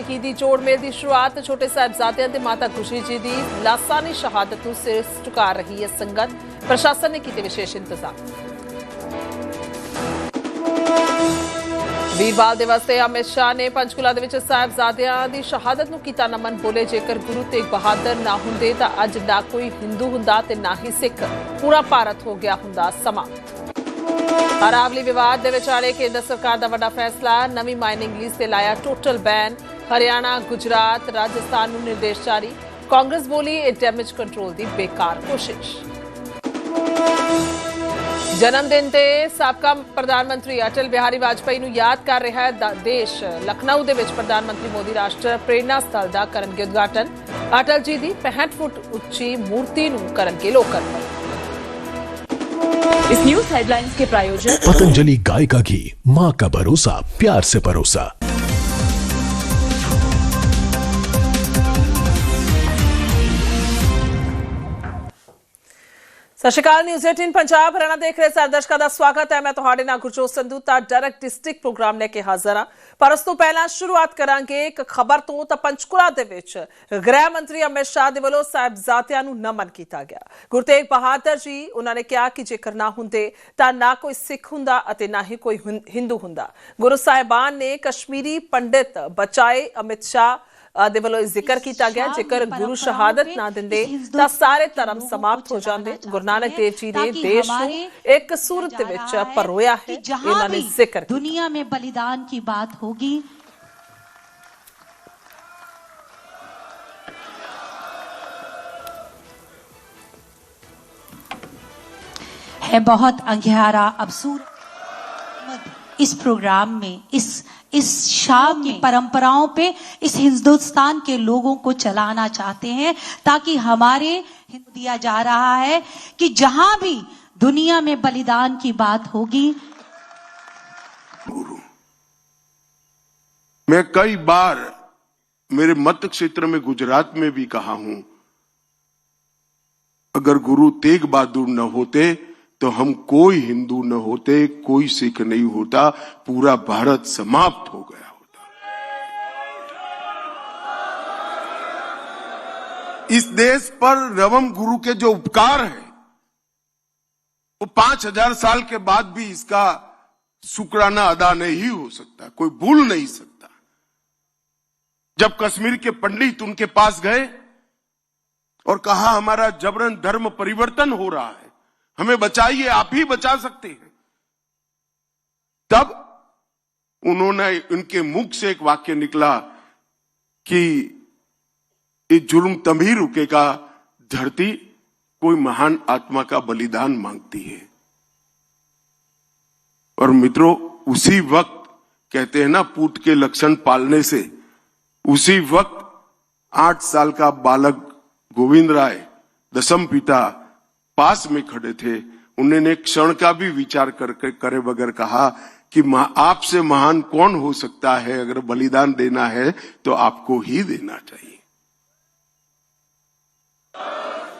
ਸ਼ਹੀਦੀ ਜੋੜ ਮੇਲ ਦੀ ਸ਼ੁਰੂਆਤ ਛੋਟੇ ਸਾਹਿਬਜ਼ਾਦਿਆਂ ਤੇ ਮਾਤਾ ਖੁਸ਼ੀ ਜੀ ਦੀ ਲਾਸਾਨੀ ਸ਼ਹਾਦਤ ਨੂੰ ਸਿਰ ਝੁਕਾ ਰਹੀ ਹੈ ਸੰਗਤ। ਪ੍ਰਸ਼ਾਸਨ ਨੇ ਕੀਤੇ ਵਿਸ਼ੇਸ਼ ਇੰਤਜ਼ਾਮ। ਵੀਰਵਾਲ ਦਿਵਸ ਤੇ ਅਮਿਤ ਸ਼ਾਹ ਨੇ ਪੰਚਕੂਲਾ ਦੇ ਵਿੱਚ ਸਾਹਿਬਜ਼ਾਦਿਆਂ ਦੀ ਸ਼ਹਾਦਤ ਨੂੰ ਕੀਤਾ ਨਮਨ। ਬੋਲੇ, ਜੇਕਰ ਗੁਰੂ ਤੇਗ ਬਹਾਦਰ ਨਾ ਹੁੰਦੇ ਤਾਂ ਅੱਜ ਨਾ ਕੋਈ ਹਿੰਦੂ ਹੁੰਦਾ ਤੇ ਨਾ ਹੀ ਸਿੱਖ। ਪੂਰਾ ਭਾਰਤ ਹੋ ਗਿਆ ਹੁੰਦਾ ਸਮਾਂ। ਅਰਾਵਲੀ ਵਿਵਾਦ ਦੇ ਵਿਚਾਲੇ ਕੇਂਦਰ ਸਰਕਾਰ ਦਾ ਵੱਡਾ ਫੈਸਲਾ। ਨਵੀਂ ਮਾਈਨਿੰਗ ਲੀਜ਼ ਤੇ ਲਾਇਆ ਟੋਟਲ ਬੈਨ। ਹਰਿਆਣਾ ਗੁਜਰਾਤ ਰਾਜਸਥਾਨ ਨੂੰ ਨਿਰਦੇਸ਼ ਜਾਰੀ ਕਾਂਗਰਸ ਬੋਲੀ ਇਹ ਡੈਮੇਜ ਕੰਟਰੋਲ ਦੀ ਬੇਕਾਰ ਕੋਸ਼ਿਸ਼ ਜਨਮ ਦਿਨ ਤੇ ਸਾਬਕਾ ਪ੍ਰਧਾਨ ਮੰਤਰੀ ਅਟਲ ਬਿਹਾਰੀ ਵਾਜਪਾਈ ਨੂੰ ਯਾਦ ਕਰ ਰਿਹਾ ਹੈ ਦਾ- ਦੇਸ਼ ਲਖਨਊ ਦੇ ਵਿੱਚ ਪ੍ਰਧਾਨ ਮੰਤਰੀ ਮੋਦੀ ਰਾਸ਼ਟਰ ਪ੍ਰੇਰਣਾ ਸਥਲ ਦਾ ਕਰਨਗੇ ਉਦਘਾਟਨ ਅਟਲ ਜੀ ਦੀ 65 ਫੁੱਟ ਉੱਚੀ ਮੂਰਤੀ ਨੂੰ ਕਰਨਗੇ ਲੋਕਰ इस न्यूज हेडलाइंस के प्रायोजक पतंजलि गाय का घी माँ का भरोसा प्यार से परोसा ਸਤਿ ਸ਼੍ਰੀ ਅਕਾਲ ਨਿਊਜ਼ 18 ਪੰਜਾਬ ਹਰਿਆਣਾ ਦੇਖ ਰਹੇ ਸਾਰੇ ਦਰਸ਼ਕਾਂ ਦਾ ਸਵਾਗਤ ਹੈ। ਮੈਂ ਤੁਹਾਡੇ ਨਾਲ ਗੁਰਜੋਤ ਸੰਧੂ, ਤਾਂ ਡਾਇਰੈਕਟ ਡਿਸਟ੍ਰਿਕਟ ਪ੍ਰੋਗਰਾਮ ਲੈ ਕੇ ਹਾਜ਼ਰ ਹਾਂ। ਪਰ ਉਸ ਤੋਂ ਪਹਿਲਾਂ ਸ਼ੁਰੂਆਤ ਕਰਾਂਗੇ ਇੱਕ ਖਬਰ ਤੋਂ, ਤਾਂ ਪੰਚਕੁਲਾ ਦੇ ਵਿੱਚ ਗ੍ਰਹਿ ਮੰਤਰੀ ਅਮਿਤ ਸ਼ਾਹ ਦੇ ਵੱਲੋਂ ਸਾਹਿਬਜ਼ਾਦਿਆਂ ਨੂੰ ਨਮਨ ਕੀਤਾ ਗਿਆ। ਗੁਰੂ ਤੇਗ ਬਹਾਦਰ ਜੀ, ਉਹਨਾਂ ਨੇ ਕਿਹਾ ਕਿ ਜੇਕਰ ਨਾ ਹੁੰਦੇ, ਤਾਂ ਨਾ ਕੋਈ ਸਿੱਖ ਹੁੰਦਾ ਅਤੇ ਨਾ ਹੀ ਕੋਈ ਹਿੰ- ਹਿੰਦੂ ਹੁੰਦਾ। ਗੁਰੂ ਸਾਹਿਬਾਨ ਨੇ ਕਸ਼ਮੀਰੀ ਪੰਡਿਤ ਬਚਾਏ ਅਮਿਤ ਸ਼ਾਹ ਦੇ ਵੱਲੋਂ ਜ਼ਿਕਰ ਕੀਤਾ ਗਿਆ ਜੇਕਰ ਗੁਰੂ ਸ਼ਹਾਦਤ ਨਾ ਦਿੰਦੇ ਤਾਂ ਸਾਰੇ ਧਰਮ ਸਮਾਪਤ ਹੋ ਜਾਂਦੇ ਗੁਰੂ ਨਾਨਕ ਦੇਵ ਜੀ ਨੇ ਦੇਸ਼ ਨੂੰ ਇੱਕ ਸੂਰਤ ਦੇ ਵਿੱਚ ਪਰੋਇਆ ਹੈ ਇਹਨਾਂ ਨੇ ਜ਼ਿਕਰ ਕੀਤਾ दुनिया में बलिदान की बात होगी है बहुत अंधियारा अबसूर इस प्रोग्राम में, इस इस शाह की परंपराओं पे, इस हिंदुस्तान के लोगों को चलाना चाहते हैं, ताकि हमारे दिया जा रहा है कि जहाँ भी दुनिया में बलिदान की बात होगी। मैं कई बार मेरे मत क्षेत्र में गुजरात में भी कहा हूँ, अगर गुरु तेग बहादुर न होते तो हम कोई हिंदू न होते, कोई सिख नहीं होता, पूरा भारत समाप्त हो गया होता। इस देश पर रवम गुरु के जो उपकार है, वो पाँच हज़ार साल के बाद भी इसका शुक्राना अदा नहीं हो सकता, कोई भूल नहीं सकता। जब कश्मीर के पंडित उनके पास गए और कहा, हमारा जबरन धर्म परिवर्तन हो रहा है। हमें बचाइए, आप ही बचा सकते हैं। तब उन्होंने उनके मुख से एक वाक्य निकला कि ये जुल्म तभी रुकेगा धरती कोई महान आत्मा का बलिदान मांगती है। और मित्रों, उसी वक्त कहते हैं ना, पूत के लक्षण पालने से, उसी वक्त आठ साल का बालक गोविंद राय, दसम पिता पास में खड़े थे। उन्होंने क्षण का भी विचार करके करे बगैर कहा कि आपसे महान कौन हो सकता है? अगर बलिदान देना है तो आपको ही देना चाहिए।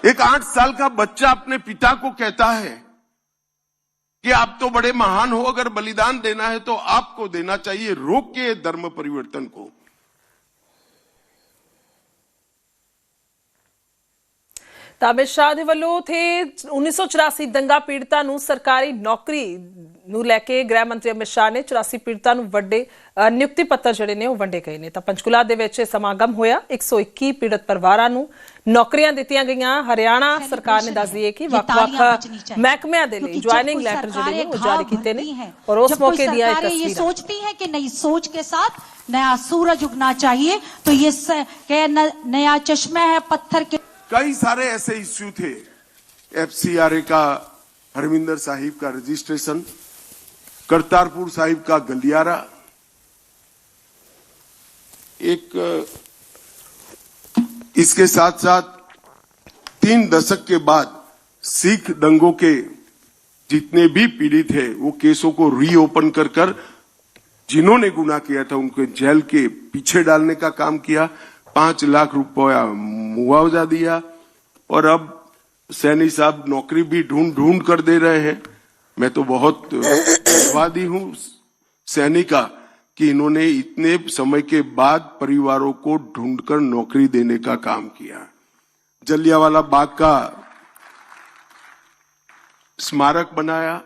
एक आठ साल का बच्चा अपने पिता को कहता है कि आप तो बड़े महान हो, अगर बलिदान देना है तो आपको देना चाहिए रोक के धर्म परिवर्तन को। ਤਾਂ ਅਮਿਤ ਸ਼ਾਹ ਦੇ ਵੱਲੋਂ ਉਥੇ 1984 ਦੰਗਾ ਪੀੜਤਾਂ ਨੂੰ ਸਰਕਾਰੀ ਨੌਕਰੀ ਨੂੰ ਲੈ ਕੇ ਗ੍ਰਹਿ ਮੰਤਰੀ ਅਮਿਤ ਸ਼ਾਹ ਨੇ 84 ਪੀੜਤਾਂ ਨੂੰ ਵੱਡੇ ਨਿਯੁਕਤੀ ਪੱਤਰ ਜਿਹੜੇ ਨੇ ਉਹ ਵੰਡੇ ਗਏ ਨੇ। ਤਾਂ ਪੰਚਕੁਲਾ ਦੇ ਵਿੱਚ ਸਮਾਗਮ ਹੋਇਆ। 121 ਪੀੜਤ ਪਰਿਵਾਰਾਂ ਨੂੰ ਨੌਕਰੀਆਂ ਦਿੱਤੀਆਂ ਗਈਆਂ। ਹਰਿਆਣਾ ਸਰਕਾਰ ਨੇ ਦੱਸ ਦਈਏ ਕਿ ਵੱਖ-ਵੱਖ ਮਹਿਕਮਿਆਂ ਦੇ ਲਈ ਜੁਆਇਨਿੰਗ ਲੈਟਰ ਜਿਹੜੇ ਨੇ ਉਹ ਜਾਰੀ ਕੀਤੇ ਨੇ। ਔਰ ਉਸ ਮੌਕੇ ਦੀਆਂ ਇਹ ਤਸਵੀਰਾਂ ਇਹ ਸੋਚਤੀ ਹੈ ਕਿ ਨਹੀਂ ਸੋਚ के साथ नया सूरज उगना चाहिए तो ये कहना नया चश्मा है पत्थर के कई सारे ऐसे इश्यू थे। एफसीआरए का, हरमिंदर साहिब का रजिस्ट्रेशन, करतारपुर साहिब का गलियारा। एक, इसके साथ साथ तीन दशक के बाद सिख दंगों के जितने भी पीड़ित है, वो केसों को रीओपन कर कर, जिन्होंने गुना किया था, उनको जेल के पीछे डालने का काम किया। पाँच लाख रुपया मुआवजा दिया और अब सैनी साहब नौकरी भी ढूंढ ढूंढ कर दे रहे हैं। मैं तो बहुत धन्यवादी हूँ सैनी का कि इन्होंने इतने समय के बाद परिवारों को ढूंढकर नौकरी देने का काम किया। जलियावाला बाग का स्मारक बनाया,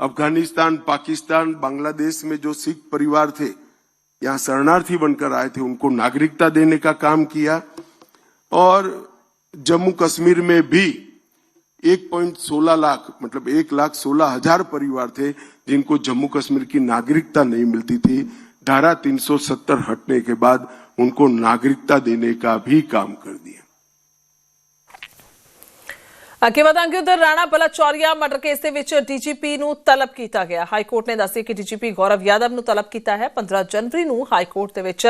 अफ़गानिस्तान, पाकिस्तान, बांग्लादेश में जो सिख परिवार थे यहाँ शरणार्थी बनकर आए थे, उनको नागरिकता देने का काम किया। और जम्मू कश्मीर में भी 1.16 लाख मतलब एक लाख सोलह हज़ार परिवार थे जिनको जम्मू कश्मीर की नागरिकता नहीं मिलती थी। धारा 370 हटने के बाद उनको नागरिकता देने का भी काम कर दिया। ਅੱਗੇ ਵਧਾਂਗੇ ਉਧਰ ਰਾਣਾ ਬਲਾਚੌਰੀਆ ਮਰਡਰ ਕੇਸ ਦੇ ਵਿੱਚ ਡੀਜੀਪੀ ਨੂੰ ਤਲਬ ਕੀਤਾ ਗਿਆ। ਹਾਈ ਕੋਰਟ ਨੇ ਦੱਸਿਆ ਕਿ ਡੀਜੀਪੀ ਗੌਰਵ ਯਾਦਵ ਨੂੰ ਤਲਬ ਕੀਤਾ ਹੈ। 15 ਜਨਵਰੀ ਨੂੰ ਹਾਈ ਕੋਰਟ ਦੇ ਵਿੱਚ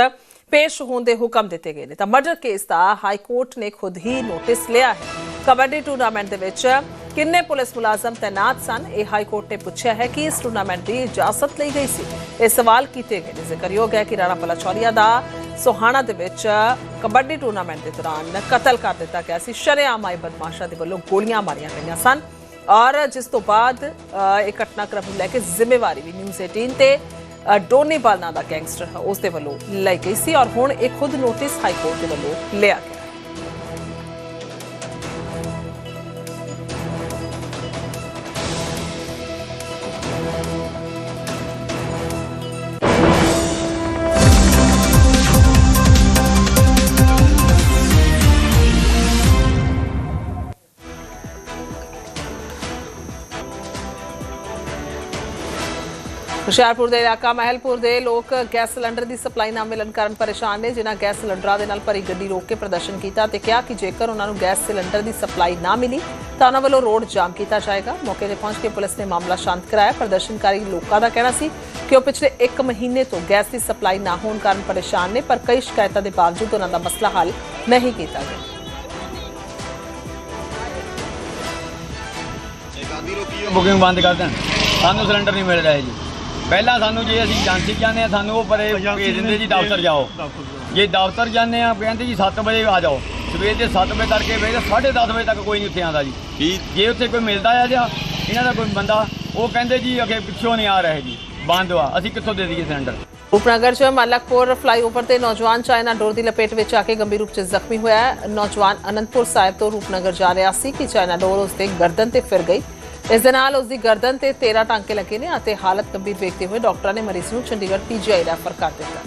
ਪੇਸ਼ ਹੋਣ ਦੇ ਹੁਕਮ ਦਿੱਤੇ ਗਏ ਨੇ। ਤਾਂ ਮਰਡਰ ਕੇਸ ਦਾ ਹਾਈ ਕੋਰਟ ਨੇ ਖੁਦ ਹੀ ਨੋਟਿਸ ਲਿਆ ਹੈ। ਕਬੱਡੀ ਟੂਰਨਾਮੈਂਟ ਦੇ ਵਿੱਚ ਕਿੰਨੇ ਪੁਲਿਸ ਮੁਲਾਜ਼ਮ ਤਾਇਨਾਤ ਸਨ? ਇਹ ਹਾਈ ਕੋਰਟ ਨੇ ਪੁੱਛਿਆ ਹੈ ਕਿ ਇਸ ਟੂਰਨਾਮੈਂਟ ਦੀ ਇਜਾਜ਼ਤ ਲਈ ਗਈ ਸੀ। ਇਹ ਸਵਾਲ ਕੀਤੇ ਗਏ ਨੇ। ਜ਼ਿਕਰਯੋਗ ਹੈ ਕਿ ਰਾਣਾ ਬਲਾਚੌਰੀਆ ਦਾ ਸੋਹਾਣਾ ਦੇ ਵਿੱਚ ਕਬੱਡੀ ਟੂਰਨਾਮੈਂਟ ਦੇ ਦੌਰਾਨ ਕਤਲ ਕਰ ਦਿੱਤਾ ਗਿਆ ਸੀ। ਸ਼ਰੇਆਮ ਆਏ ਬਦਮਾਸ਼ਾਂ ਦੇ ਵੱਲੋਂ ਗੋਲੀਆਂ ਮਾਰੀਆਂ ਗਈਆਂ ਸਨ। ਔਰ ਜਿਸ ਤੋਂ ਬਾਅਦ ਇਹ ਘਟਨਾਕ੍ਰਮ ਨੂੰ ਲੈ ਕੇ ਜ਼ਿੰਮੇਵਾਰੀ ਵੀ ਨਿਊਜ਼ 18 ਤੇ ਡੋਨੀ ਬਾਲਨਾ ਦਾ ਗੈਂਗਸਟਰ ਹੈ ਉਸ ਦੇ ਵੱਲੋਂ ਲਈ ਗਈ ਸੀ। ਔਰ ਹੁਣ ਇਹ ਖੁਦ ਨੋਟਿਸ ਹਾਈ ਕੋਰਟ ਦੇ ਵੱਲੋਂ ਲਿਆ ਗਿਆ। ਹੁਸ਼ਿਆਰਪੁਰ ਦੇ ਇਲਾਕਾ ਮਹਿਲਪੁਰ ਦੇ ਲੋਕ ਗੈਸ ਸਿਲੰਡਰ ਦੀ ਸਪਲਾਈ ਨਾ ਮਿਲਣ ਕਾਰਨ ਪਰੇਸ਼ਾਨ ਨੇ, ਜਿਨ੍ਹਾਂ ਗੈਸ ਸਿਲੰਡਰਾਂ ਦੇ ਨਾਲ ਭਰੀ ਗੱਡੀ ਰੋਕ ਕੇ ਪ੍ਰਦਰਸ਼ਨ ਕੀਤਾ ਤੇ ਕਿਹਾ ਕਿ ਜੇਕਰ ਉਹਨਾਂ ਨੂੰ ਗੈਸ ਸਿਲੰਡਰ ਦੀ ਸਪਲਾਈ ਨਾ ਮਿਲੀ, ਤਾਂ ਉਹਨਾਂ ਵੱਲੋਂ ਰੋਡ ਜਾਮ ਕੀਤਾ ਜਾਏਗਾ। ਮੌਕੇ ਤੇ ਪਹੁੰਚ ਕੇ ਪੁਲਿਸ ਨੇ ਮਾਮਲਾ ਸ਼ਾਂਤ ਕਰਾਇਆ। ਪ੍ਰਦਰਸ਼ਨਕਾਰੀ ਲੋਕਾਂ ਦਾ ਕਹਿਣਾ ਸੀ ਕਿ ਉਹ ਪਿਛਲੇ 1 ਮਹੀਨੇ ਤੋਂ ਗੈਸ ਦੀ ਸਪਲਾਈ ਨਾ ਹੋਣ ਕਾਰਨ ਪਰੇਸ਼ਾਨ ਨੇ, ਪਰ ਕਈ ਸ਼ਿਕਾਇਤਾਂ ਦੇ ਬਾਵਜੂਦ ਉਹਨਾਂ ਦਾ ਮਸਲਾ ਹੱਲ ਨਹੀਂ ਕੀਤਾ ਗਿਆ। ਬੁਕਿੰਗ ਬੰਦ ਕਰ ਦੇਣ। ਸਾਨੂੰ ਸਿਲੰਡਰ ਨਹੀਂ ਮਿਲ ਰਿਹਾ ਜੀ। ਪਹਿਲਾਂ ਸਾਨੂੰ ਜੇ ਅਸੀਂ ਜਾਂਚੀ ਜਾਂਦੇ ਆ ਸਾਨੂੰ ਉਹ ਪਰੇ ਭੇਜ ਦਿੰਦੇ ਜੀ ਦਫ਼ਤਰ ਜਾਓ। ਜੇ ਦਫ਼ਤਰ ਜਾਂਦੇ ਆ ਕਹਿੰਦੇ ਜੀ 7 ਵਜੇ ਆ ਜਾਓ। ਸਵੇਰ ਦੇ 7 ਵਜੇ ਤੜਕੇ ਵੇਲੇ 10:30 ਵਜੇ ਤੱਕ ਕੋਈ ਨਹੀਂ ਉੱਥੇ ਆਉਂਦਾ ਜੀ। ਜੇ ਉੱਥੇ ਕੋਈ ਮਿਲਦਾ ਆ ਜਾਂ ਇਹਨਾਂ ਦਾ ਕੋਈ ਬੰਦਾ ਉਹ ਕਹਿੰਦੇ ਜੀ ਅਗੇ ਪਿੱਛੋਂ ਨਹੀਂ ਆ ਰਹੇ ਜੀ ਬੰਦ ਆ ਅਸੀਂ ਕਿੱਥੋਂ ਦੇ ਦਈਏ ਸਿਲੰਡਰ? ਰੂਪਨਗਰ ਚ ਮਲਕਪੁਰ ਫਲਾਈਓਵਰ ਤੇ ਨੌਜਵਾਨ ਚਾਈਨਾ ਡੋਰ ਦੀ ਲਪੇਟ ਵਿੱਚ ਆ ਕੇ ਗੰਭੀਰ ਰੂਪ ਚ ਜ਼ਖਮੀ ਹੋਇਆ। ਹੈ। ਨੌਜਵਾਨ ਅਨੰਦਪੁਰ ਸਾਹਿਬ ਤੋਂ ਰੂਪਨਗਰ ਜਾ ਰਿਹਾ ਸੀ ਕਿ ਚਾਈਨਾ ਡੋਰ ਉਸ ਦੇ ਗਰਦਨ ਤੇ ਫਿਰ ਗਈ। ਇਸ ਦੇ ਨਾਲ ਉਸ ਦੀ ਗਰਦਨ ਤੇ 13 ਟਾਂਕੇ ਲੱਗੇ ਨੇ ਅਤੇ ਹਾਲਤ ਗੰਭੀਰ ਵੇਖਦੇ ਹੋਏ ਡਾਕਟਰਾਂ ਨੇ ਮਰੀਜ਼ ਨੂੰ ਚੰਡੀਗੜ੍ਹ ਪੀਜੀਆਈ ਰੈਫਰ ਕਰ ਦਿੱਤਾ।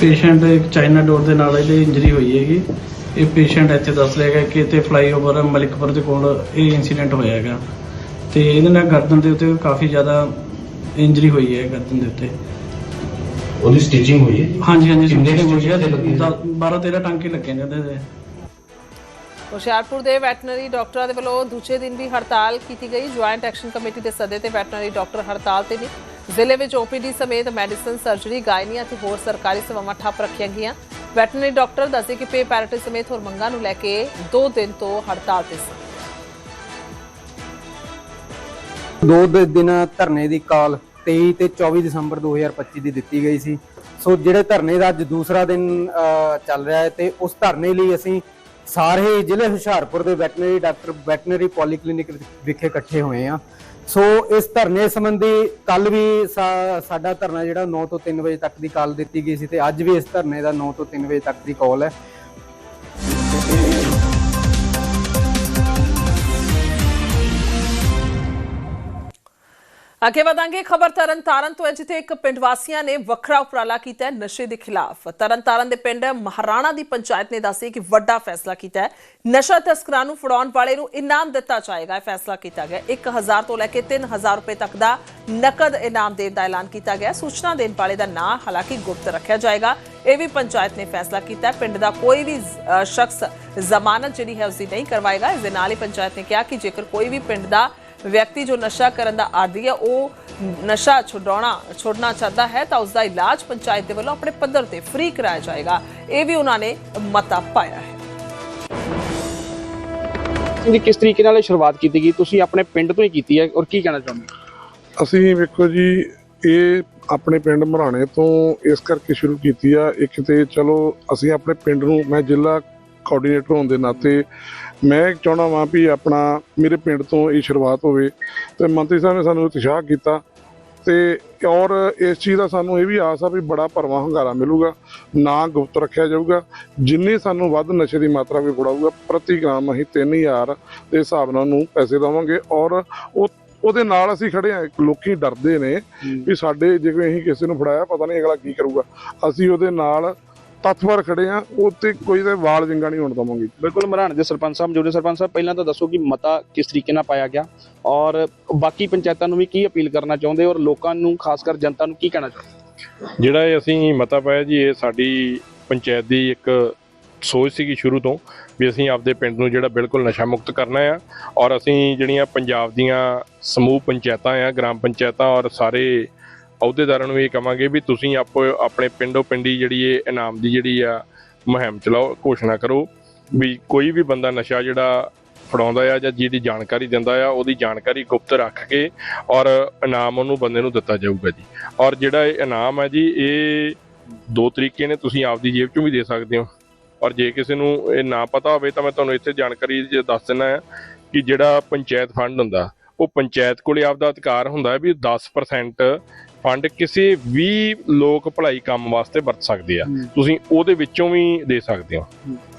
ਪੇਸ਼ੈਂਟ ਇੱਕ ਚਾਈਨਾ ਡੋਰ ਦੇ ਨਾਲ ਇਹਦੀ ਇੰਜਰੀ ਹੋਈ ਹੈਗੀ। ਇਹ ਪੇਸ਼ੈਂਟ ਇੱਥੇ ਦੱਸ ਰਿਹਾ ਹੈਗਾ ਕਿ ਇੱਥੇ ਫਲਾਈਓਵਰ ਮਲਿਕਪੁਰ ਦੇ ਕੋਲ ਇਹ ਇਨਸੀਡੈਂਟ ਹੋਇਆ ਹੈਗਾ। ਤੇ ਇਹਦੇ ਨਾਲ ਗਰਦਨ ਦੇ ਉੱਤੇ ਕਾਫੀ ਜ਼ਿਆਦਾ ਇੰਜਰੀ ਹੋਈ ਹੈ ਗਰਦਨ ਦੇ ਉੱਤੇ। ਉਹਦੀ ਸਟਿਚਿੰਗ ਹੋਈ ਹੈ? ਹਾਂਜੀ ਹਾਂਜੀ ਕਿੰਨੇ ਸੁਣਨੇ ਹੋਈ ਹੈ। stitches ਲੱਗੇ ਨੇ? 12 13 ਟਾਂਕੇ ਲੱਗੇ ਨੇ ਉਹਦੇ ਤੇ। ਹੁਸ਼ਿਆਰਪੁਰ ਦੇ ਵੈਟਰਨਰੀ ਡਾਕਟਰਾਂ ਦੇ ਵੱਲੋਂ ਦੂਜੇ ਦਿਨ ਵੀ ਹੜਤਾਲ ਕੀਤੀ ਗਈ। ਜੁਆਇੰਟ ਐਕਸ਼ਨ ਕਮੇਟੀ ਦੇ ਸੱਦੇ ਤੇ ਵੈਟਰਨਰੀ ਡਾਕਟਰ ਹੜਤਾਲ ਤੇ ਨੇ। ਜ਼ਿਲ੍ਹੇ ਵਿੱਚ ਓਪੀਡੀ ਸਮੇਤ ਮੈਡੀਸਨ, ਸਰਜਰੀ ਗਾਇਨੀ ਅਤੇ ਹੋਰ ਸਰਕਾਰੀ ਸੇਵਾਵਾਂ ਠੱਪ ਰੱਖੀਆਂ ਗਈਆਂ। ਵੈਟਰਨਰੀ ਡਾਕਟਰ ਦੱਸੇ ਕਿ ਪੇ ਪੈਰਿਟੀ ਸਮੇਤ ਹੋਰ ਮੰਗਾਂ ਨੂੰ ਲੈ ਕੇ 2 ਦਿਨ ਤੋਂ ਹੜਤਾਲ ਤੇ ਸਨ ਦੋ ਦੇ ਦਿਨ ਧਰਨੇ ਦੀ ਕਾਲ 23 ਤੇ 24 ਦਸੰਬਰ 2025 ਦੀ ਦਿੱਤੀ ਗਈ ਸੀ। ਸੋ ਜਿਹੜੇ ਧਰਨੇ ਦਾ ਅੱਜ ਦੂਸਰਾ ਦਿਨ ਚੱਲ ਰਿਹਾ ਹੈ ਤੇ ਉਸ ਧਰਨੇ ਲਈ ਅਸੀਂ ਸਾਰੇ ਜ਼ਿਲ੍ਹੇ ਹੁਸ਼ਿਆਰਪੁਰ ਦੇ ਵੈਟਰਨਰੀ ਡਾਕਟਰ, ਵੈਟਰਨਰੀ ਪੋਲੀਕਲਿਨਿਕ ਵਿਖੇ ਇਕੱਠੇ ਹੋਏ ਆ। ਸੋ ਇਸ ਧਰਨੇ ਸੰਬੰਧੀ ਕੱਲ ਵੀ ਸਾਡਾ ਧਰਨਾ ਜਿਹੜਾ 9 ਤੋਂ 3 ਵਜੇ ਤੱਕ ਦੀ ਕਾਲ ਦਿੱਤੀ ਗਈ ਸੀ ਤੇ ਅੱਜ ਵੀ ਇਸ ਧਰਨੇ ਦਾ 9 ਤੋਂ 3 ਵਜੇ ਤੱਕ ਦੀ ਕਾਲ ਹੈ। ਅੱਗੇ ਵਧਾਂਗੇ ਖਬਰ ਤਰਨਤਾਰਨ ਤੋਂ ਹੈ ਜਿੱਥੇ ਇੱਕ ਪਿੰਡ ਵਾਸੀਆਂ ਨੇ ਵੱਖਰਾ ਉਪਰਾਲਾ ਕੀਤਾ ਨਸ਼ੇ ਦੇ ਖਿਲਾਫ। ਤਰਨਤਾਰਨ ਦੇ ਪਿੰਡ ਮਹਾਰਾਣਾ ਦੀ ਪੰਚਾਇਤ ਨੇ ਦੱਸਿਆ ਕਿ ਵੱਡਾ ਫੈਸਲਾ ਕੀਤਾ ਹੈ। ਨਸ਼ਾ ਤਸਕਰਾਂ ਨੂੰ ਫੜਾਉਣ ਵਾਲੇ ਨੂੰ ਇਨਾਮ ਦਿੱਤਾ ਜਾਏਗਾ। ਇਹ ਫੈਸਲਾ ਕੀਤਾ ਗਿਆ। 1000 ਤੋਂ ਲੈ ਕੇ 3000 ਰੁਪਏ ਤੱਕ ਦਾ ਨਕਦ ਇਨਾਮ ਦੇਣ ਦਾ ਐਲਾਨ ਕੀਤਾ ਗਿਆ। ਸੂਚਨਾ ਦੇਣ ਵਾਲੇ ਦਾ ਨਾਂ ਹਾਲਾਂਕਿ ਗੁਪਤ ਰੱਖਿਆ ਜਾਏਗਾ। ਇਹ ਵੀ ਪੰਚਾਇਤ ਨੇ ਫੈਸਲਾ ਕੀਤਾ ਪਿੰਡ ਦਾ ਕੋਈ ਵੀ ਸ਼ਖਸ ਜ਼ਮਾਨਤ ਜਿਹੜੀ ਹੈ, ਉਸਦੀ ਨਹੀਂ ਕਰਵਾਏਗਾ। ਇਸ ਦੇ ਨਾਲ ਹੀ ਪੰਚਾਇਤ ਨੇ ਕਿਹਾ ਕਿ ਜੇਕਰ ਕੋਈ ਵੀ ਪਿੰਡ ਦਾ ਵਿਅਕਤੀ ਜੋ ਨਸ਼ਾ ਕਰਨ ਦਾ ਆਦੀ ਹੈ ਉਹ ਨਸ਼ਾ ਛੁਡਾਉਣਾ ਛੋੜਨਾ ਚਾਹਦਾ ਹੈ ਤਾਂ ਉਸ ਦਾ ਇਲਾਜ ਪੰਚਾਇਤ ਦੇ ਵੱਲੋਂ ਆਪਣੇ ਪੱਧਰ ਤੇ ਫ੍ਰੀ ਕਰਾਇਆ ਜਾਏਗਾ। ਇਹ ਵੀ ਉਹਨਾਂ ਨੇ ਮਤਾ ਪਾਇਆ ਹੈ। ਦੀ ਕਿਸ ਤਰੀਕੇ ਨਾਲ ਇਹ ਸ਼ੁਰੂਆਤ ਕੀਤੀ ਗਈ? ਤੁਸੀਂ ਆਪਣੇ ਪਿੰਡ ਤੋਂ ਹੀ ਕੀਤੀ ਹੈ ਔਰ ਕੀ ਕਹਿਣਾ ਚਾਹੁੰਦੇ ਹੋ? ਅਸੀਂ ਵੇਖੋ ਜੀ ਇਹ ਆਪਣੇ ਪਿੰਡ ਮਰਾਣੇ ਤੋਂ ਇਸ ਕਰਕੇ ਸ਼ੁਰੂ ਕੀਤੀ ਆ। ਇੱਕ ਤੇ ਚਲੋ ਅਸੀਂ ਆਪਣੇ ਪਿੰਡ ਨੂੰ ਮੈਂ ਜ਼ਿਲ੍ਹਾ ਕੋਆਰਡੀਨੇਟਰ ਹੋਣ ਦੇ ਨਾਤੇ ਮੈਂ ਚਾਹਣਾ ਵਾਂ ਵੀ ਆਪਣਾ ਮੇਰੇ ਪਿੰਡ ਤੋਂ ਇਹ ਸ਼ੁਰੂਆਤ ਹੋਵੇ ਤੇ ਮੰਤਰੀ ਸਾਹਿਬ ਨੇ ਸਾਨੂੰ ਉਤਸ਼ਾਹ ਕੀਤਾ ਤੇ ਔਰ ਇਸ ਚੀਜ਼ ਦਾ ਸਾਨੂੰ ਇਹ ਵੀ ਆਸ ਆ ਵੀ ਬੜਾ ਭਰਵਾਂ ਹੰਗਾਰਾ ਮਿਲੂਗਾ ਨਾ ਗੁਪਤ ਰੱਖਿਆ ਜਾਊਗਾ ਜਿੰਨੀ ਸਾਨੂੰ ਵੱਧ ਨਸ਼ੇ ਦੀ ਮਾਤਰਾ ਵੀ ਫੜਾਊਗਾ ਪ੍ਰਤੀ ਗ੍ਰਾਮ ਅਸੀਂ 3000 ਦੇ ਹਿਸਾਬ ਨਾਲ ਉਹਨੂੰ ਪੈਸੇ ਦੇਵਾਂਗੇ ਔਰ ਉਹ ਉਹਦੇ ਨਾਲ ਅਸੀਂ ਖੜੇ ਆ ਲੋਕੀ ਡਰਦੇ ਨੇ ਵੀ ਸਾਡੇ ਜੇ ਕੋਈ ਅਸੀਂ ਕਿਸੇ ਨੂੰ ਫੜਾਇਆ ਪਤਾ ਨਹੀਂ ਅਗਲਾ ਕੀ ਕਰੂਗਾ। ਅਸੀਂ ਉਹਦੇ ਨਾਲ ਤਤਪਰ ਖੜੇ ਆ ਉਹ ਤੇ ਕੋਈ ਦੇ ਵਾਲ ਵਿੰਗਾ ਨਹੀਂ ਹੋਣ ਦਵਾਂਗੇ। ਬਿਲਕੁਲ ਮਰਾਣੇ ਦੇ ਸਰਪੰਚ ਸਾਹਿਬ ਜੋੜੇ ਸਰਪੰਚ ਸਾਹਿਬ ਪਹਿਲਾਂ ਤਾਂ ਦੱਸੋ ਕਿ ਮਤਾ ਕਿਸ ਤਰੀਕੇ ਨਾਲ ਪਾਇਆ ਗਿਆ ਔਰ ਬਾਕੀ ਪੰਚਾਇਤਾਂ ਨੂੰ ਵੀ ਕੀ ਅਪੀਲ ਕਰਨਾ ਚਾਹੁੰਦੇ ਔਰ ਲੋਕਾਂ ਨੂੰ ਖਾਸ ਕਰ ਜਨਤਾ ਨੂੰ ਕੀ ਕਹਿਣਾ ਚਾਹੁੰਦੇ? ਜਿਹੜਾ ਇਹ ਅਸੀਂ ਮਤਾ ਪਾਇਆ ਜੀ ਇਹ ਸਾਡੀ ਪੰਚਾਇਤ ਦੀ ਇੱਕ ਸੋਚ ਸੀਗੀ ਸ਼ੁਰੂ ਤੋਂ ਵੀ ਅਸੀਂ ਆਪਦੇ ਪਿੰਡ ਨੂੰ ਜਿਹੜਾ ਬਿਲਕੁਲ ਨਸ਼ਾ ਮੁਕਤ ਕਰਨਾ ਆ ਔਰ ਅਸੀਂ ਜਿਹੜੀਆਂ ਪੰਜਾਬ ਦੀਆਂ ਸਮੂਹ ਪੰਚਾਇਤਾਂ ਆ ਗ੍ਰਾਮ ਪੰਚਾਇਤਾਂ ਔਰ ਸਾਰੇ ਅਹੁਦੇਦਾਰਾਂ ਨੂੰ ਇਹ ਕਵਾਂਗੇ ਵੀ ਤੁਸੀਂ ਆਪੋ ਆਪਣੇ ਪਿੰਡੋ ਪਿੰਡੀ ਜਿਹੜੀ ਇਹ ਇਨਾਮ ਦੀ ਜਿਹੜੀ ਆ ਮੁਹਿੰਮ ਚਲਾਓ, ਘੋਸ਼ਣਾ ਕਰੋ ਵੀ ਕੋਈ ਵੀ ਬੰਦਾ ਨਸ਼ਾ ਜਿਹੜਾ ਫੜਾਉਂਦਾ ਆ ਜਾਂ ਜਿਹਦੀ ਜਾਣਕਾਰੀ ਦਿੰਦਾ ਆ, ਉਹਦੀ ਜਾਣਕਾਰੀ ਗੁਪਤ ਰੱਖ ਕੇ ਔਰ ਇਨਾਮ ਉਹਨੂੰ ਬੰਦੇ ਨੂੰ ਦਿੱਤਾ ਜਾਊਗਾ ਜੀ। ਔਰ ਜਿਹੜਾ ਇਹ ਇਨਾਮ ਹੈ ਜੀ, ਇਹ ਦੋ ਤਰੀਕੇ ਨੇ, ਤੁਸੀਂ ਆਪਦੀ ਜੇਬ ਚੋਂ ਵੀ ਦੇ ਸਕਦੇ ਹੋ। ਔਰ ਜੇ ਕਿਸੇ ਨੂੰ ਇਹ ਨਾ ਪਤਾ ਹੋਵੇ ਤਾਂ ਮੈਂ ਤੁਹਾਨੂੰ ਇੱਥੇ ਜਾਣਕਾਰੀ ਦੱਸ ਦਿੰਦਾ ਆ ਕਿ ਜਿਹੜਾ ਪੰਚਾਇਤ ਫੰਡ ਹੁੰਦਾ, ਉਹ ਪੰਚਾਇਤ ਕੋਲੇ ਆਪਦਾ ਅਧਿਕਾਰ ਹੁੰਦਾ ਹੈ ਵੀ 10% ਫੰਡ ਕਿਸੇ ਵੀ ਲੋਕ ਭਲਾਈ ਕੰਮ ਵਾਸਤੇ ਵਰਤ ਸਕਦੇ ਆ। ਤੁਸੀਂ ਉਹਦੇ ਵਿੱਚੋਂ ਵੀ ਦੇ ਸਕਦੇ ਹੋ।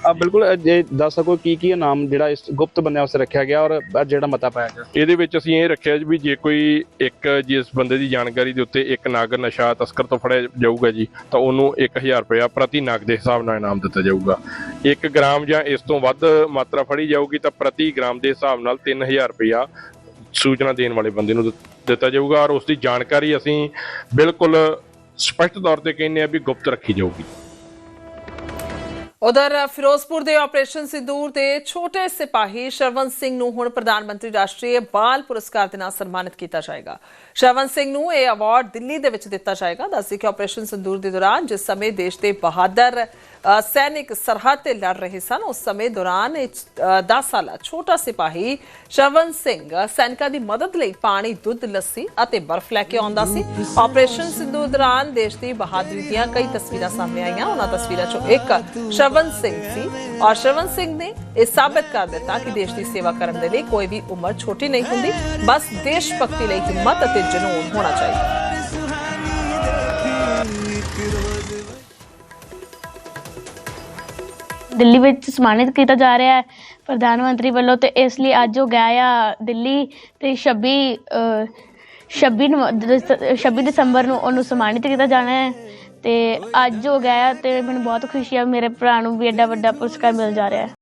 ਆ ਬਿਲਕੁਲ ਜੇ ਦੱਸ ਸਕੋ ਕੀ ਕੀ ਇਨਾਮ ਜਿਹੜਾ ਇਸ ਗੁਪਤ ਬੰਦਿਆਂ ਵਾਸਤੇ ਰੱਖਿਆ ਗਿਆ ਔਰ ਜਿਹੜਾ ਮਤਾ ਪਾਇਆ ਗਿਆ? ਇਹਦੇ ਵਿੱਚ ਅਸੀਂ ਇਹ ਰੱਖਿਆ ਜੀ ਵੀ ਜੇ ਕੋਈ ਇੱਕ ਜਿਸ ਬੰਦੇ ਦੀ ਜਾਣਕਾਰੀ ਦੇ ਉੱਤੇ ਇੱਕ ਨਗ ਨਸ਼ਾ ਤਸਕਰ ਤੋਂ ਫੜਿਆ ਜਾਊਗਾ ਜੀ ਤਾਂ ਉਹਨੂੰ 1000 ਰੁਪਇਆ ਪ੍ਰਤੀ ਨਗ ਦੇ ਹਿਸਾਬ ਨਾਲ ਇਨਾਮ ਦਿੱਤਾ ਜਾਊਗਾ। 1 ਗ੍ਰਾਮ ਜਾਂ ਇਸ ਤੋਂ ਵੱਧ ਮਾਤਰਾ ਫੜੀ ਜਾਊਗੀ ਤਾਂ ਪ੍ਰਤੀ ਗ੍ਰਾਮ ਦੇ ਹਿਸਾਬ ਨਾਲ 3000 ਰੁਪਇਆ ਸੂਚਨਾ ਦੇਣ ਵਾਲੇ ਬੰਦੇ ਨੂੰ ਦਿੱਤਾ ਜਾਊਗਾ ਔਰ ਉਸ ਦੀ ਜਾਣਕਾਰੀ ਅਸੀਂ ਬਿਲਕੁਲ ਸਪਸ਼ਟ ਤੌਰ ਤੇ ਕਹਿੰਦੇ ਆ ਵੀ ਗੁਪਤ ਰੱਖੀ ਜਾਊਗੀ। ਉਧਰ ਫਿਰੋਜ਼ਪੁਰ ਦੇ ਆਪਰੇਸ਼ਨ ਸਿੰਦੂਰ ਦੇ ਛੋਟੇ ਸਿਪਾਹੀ ਸ਼ਰਵਨ ਸਿੰਘ ਨੂੰ ਹੁਣ ਪ੍ਰਧਾਨ ਮੰਤਰੀ ਰਾਸ਼ਟਰੀ ਬਾਲ ਪੁਰਸਕਾਰ ਦੇ ਨਾਲ ਸਨਮਾਨਿਤ ਕੀਤਾ ਜਾਏਗਾ। ਸ਼ਰਵਨ ਸਿੰਘ ਨੂੰ ਇਹ ਅਵਾਰਡ ਦਿੱਲੀ ਦੇ ਵਿੱਚ ਦਿੱਤਾ ਜਾਏਗਾ। ਦੱਸੀ ਕਿ ਆਪਰੇਸ਼ਨ ਸਿੰਦੂਰ ਦੇ ਦੌਰਾਨ ਜਿਸ ਸਮੇਂ ਦੇਸ਼ ਦੇ ਬਹਾਦਰ ਅ, ਸੈਨਿਕ ਸਰਹੱਦ ਤੇ ਲੜ ਰਹੇ ਸਨ ਉਸ ਸਮੇਂ ਦੌਰਾਨ ਇਹ 10 ਸਾਲਾ ਛੋਟਾ ਸਿਪਾਹੀ ਸ਼ਰਵਨ ਸਿੰਘ ਸੈਨਿਕਾਂ ਦੀ ਮਦਦ ਲਈ ਪਾਣੀ ਦੁੱਧ ਲੱਸੀ ਅਤੇ ਬਰਫ਼ ਲੈ ਕੇ ਆਉਂਦਾ ਸੀ ਆਪਰੇਸ਼ਨ ਸਿੰਦੂਰ ਦੌਰਾਨ ਦੇਸ਼ ਦੀ ਬਹਾਦਰੀ ਦੀਆਂ ਕਈ ਤਸਵੀਰਾਂ ਸਾਹਮਣੇ ਆਈਆਂ ਉਹਨਾਂ ਤਸਵੀਰਾਂ ਚੋਂ ਇੱਕ ਸ਼ਰਵਨ ਸਿੰਘ ਸੀ ਔਰ ਸ਼ਰਵਨ ਸਿੰਘ ਨੇ ਇਹ ਸਾਬਤ ਕਰ ਦਿੱਤਾ ਕਿ ਦੇਸ਼ ਦੀ ਸੇਵਾ ਕਰਨ ਦੇ ਲਈ ਕੋਈ ਵੀ ਉਮਰ ਛੋਟੀ ਨਹੀਂ ਹੁੰਦੀ ਬਸ ਦੇਸ਼ ਭਗਤੀ ਲਈ ਹਿੰਮਤ ਅਤੇ ਜਨੂਨ ਹੋਣਾ ਚਾਹੀਦਾ ਦਿੱਲੀ ਵਿੱਚ ਸਨਮਾਨਿਤ ਕੀਤਾ ਜਾ ਰਿਹਾ ਹੈ ਪ੍ਰਧਾਨ ਮੰਤਰੀ ਵੱਲੋਂ ਤੇ ਇਸ ਲਈ ਅੱਜ ਉਹ ਗਿਆ ਆ ਦਿੱਲੀ ਤੇ 26 ਅ, 26 ਨਵ- ਦਸ- 26 ਦਸੰਬਰ ਨੂੰ ਉਹਨੂੰ ਸਨਮਾਨਿਤ ਕੀਤਾ ਜਾਣਾ ਹੈ ਤੇ ਅੱਜ ਉਹ ਗਿਆ ਤੇ ਮੈਨੂੰ ਬਹੁਤ ਖੁਸ਼ੀ ਆ ਮੇਰੇ ਭਰਾ ਨੂੰ ਵੀ ਐਡਾ ਵੱਡਾ ਪੁਰਸਕਾਰ ਮਿਲ ਜਾ ਰਿਹਾ ਹੈ।